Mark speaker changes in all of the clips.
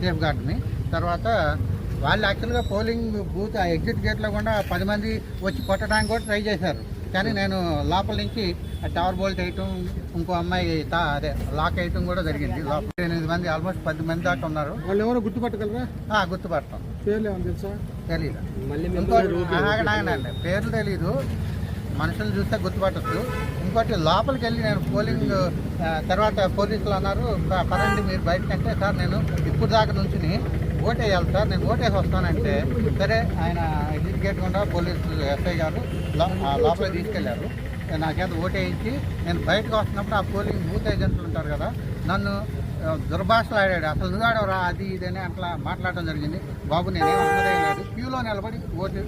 Speaker 1: Safe గార్డ్ని తర్వాత వాళ్ళు యాక్చువల్గా పోలింగ్ బూత్ ఆ ఎగ్జిట్ గేట్లో కూడా పది మంది వచ్చి కొట్టడానికి కూడా ట్రై చేశారు. కానీ నేను లోపల నుంచి ఆ టవర్ బోల్ట్ వేయటం ఇంకో అమ్మాయి తా అదే లాక్ వేయటం కూడా జరిగింది. లోపల ఎనిమిది మంది ఆల్మోస్ట్ పది మంది దాకా ఉన్నారు.
Speaker 2: వాళ్ళు ఎవరో గుర్తుపట్టగలరా?
Speaker 1: ఆ, గుర్తుపడతాం.
Speaker 2: పేర్లు ఏమైనా తెలుసా?
Speaker 1: తెలీదు.
Speaker 3: మళ్ళీ
Speaker 1: ఇంకోటి. పేర్లు తెలీదు. మనుషులు చూస్తే గుర్తుపట్టచ్చు. ఇంకోటి లోపలికి వెళ్ళి నేను పోలింగ్ తర్వాత పోలీసులు అన్నారు "ప- పదండి మీరు బయటకంటే సార్ నేను ఇప్పుడు దాకా నుంచి ఓటేయాలి సార్ నేను ఓటేసి వస్తానంటే సరే ఆయన ఎగ్జిట్ కూడా పోలీసులు ఎస్ఐ గారు లో- లోపలికి తీసుకెళ్ళారు. నా చేత ఓటేయించి నేను బయటకు వస్తున్నప్పుడు ఆ పోలింగ్ బూత్ ఏజెంట్లు ఉంటారు కదా నన్ను దుర్భాషలు ఆడాడు అసలు నువ్వు ఆడవరా అది ఇదని అట్లా మాట్లాడటం జరిగింది. బాబు నేనేం అన్నదే లేదు. క్యూలో నిలబడి ఓటు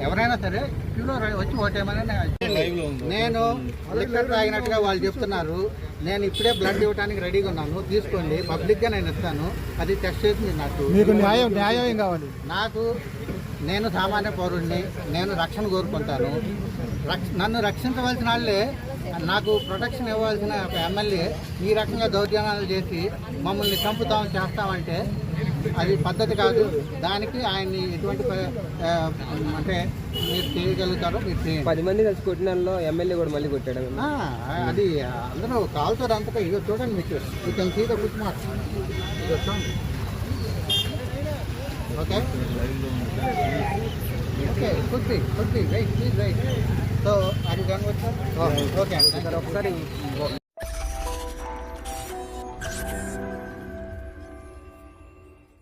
Speaker 1: ఎవరైనా సరే క్యూలో వచ్చి ఓటేయమని నేను- నేను లిక్కర్ తాగినట్టుగా వాళ్ళు చెప్తున్నారు. నేను ఇప్పుడే బ్లడ్ ఇవ్వడానికి రెడీగా ఉన్నాను. తీసుకోండి. పబ్లిక్గా నేను ఇస్తాను. అది టెస్ట్ చేసింది నాకు.
Speaker 2: మీకు న్యాయం న్యాయం ఏం కావాలి.
Speaker 1: నాకు నేను సామాన్య పౌరుడిని నేను రక్షణ కోరుకుంటాను. రక్ష నన్ను రక్షించవలసిన వాళ్ళే నాకు ప్రొటెక్షన్ ఇవ్వాల్సిన ఒక ఎమ్మెల్యే ఈ రకంగా దౌర్జన్యాలు చేసి మమ్మల్ని చంపుతాం చేస్తామంటే అది పద్ధతి కాదు. దానికి ఆయన్ని ఎటువంటి అంటే మీరు చేయగలుగుతారో మీరు చేయండి.
Speaker 3: పది మంది కలిసి కొట్టిన దానిలో ఎమ్మెల్యే కూడా మళ్ళీ కొట్టాడు
Speaker 1: అది అందరూ కాలుతో అంతటా ఇదో చూడండి మీకు. You can see the good mark okay okay could be right please right so అది విత్ ఓకే
Speaker 3: ఒకసారి.